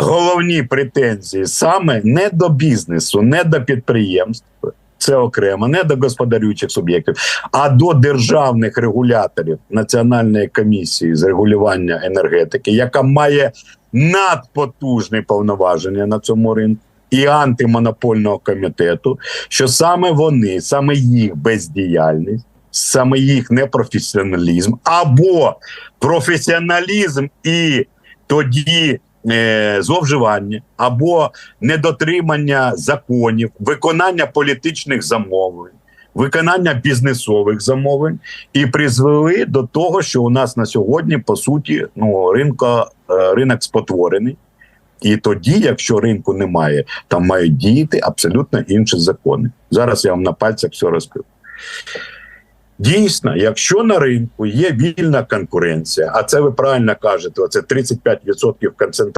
головні претензії саме не до бізнесу, не до підприємств. Це окремо, не до господарюючих суб'єктів, а до державних регуляторів Національної комісії з регулювання енергетики, яка має надпотужні повноваження на цьому ринку, і антимонопольного комітету, що саме вони, саме їх бездіяльність, саме їх непрофесіоналізм або професіоналізм і тоді е, зловживання або недотримання законів, виконання політичних замовлень, виконання бізнесових замовлень і призвели до того, що у нас на сьогодні по суті ну ринка, е, ринок спотворений. І тоді, якщо ринку немає, там мають діяти абсолютно інші закони. Зараз я вам на пальцях все розкажу. Дійсно, якщо на ринку є вільна конкуренція, а це ви правильно кажете, це 35% концентрації.